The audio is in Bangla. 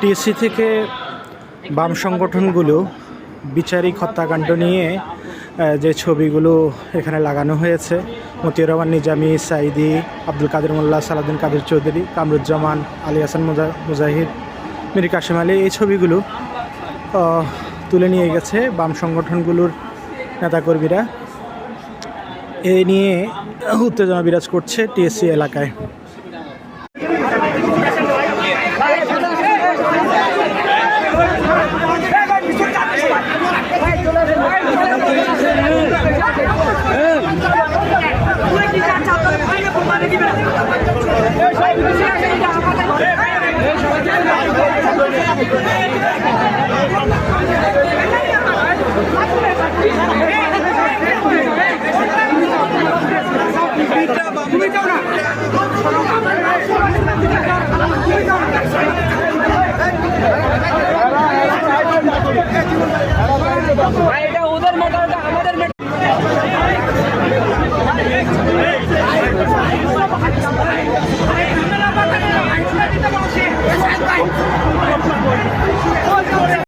টিএসসি থেকে বাম সংগঠনগুলো বিচারিক হত্যাকাণ্ড নিয়ে যে ছবিগুলো এখানে লাগানো হয়েছে, মতিউর রহমান, নিজামি সাইদি আব্দুল কাদের মোল্লা, সালাউদ্দিন কাদের চৌধুরী, কামরুজ্জামান, আলী হাসান মুজা- মুজাহিদ, মীর কাশিম আলী, এই ছবিগুলো তুলে নিয়ে গেছে বাম সংগঠনগুলোর নেতাকর্মীরা। এ নিয়ে উত্তেজনা বিরাজ করছে টিএসসি এলাকায় এটা उधर मैटर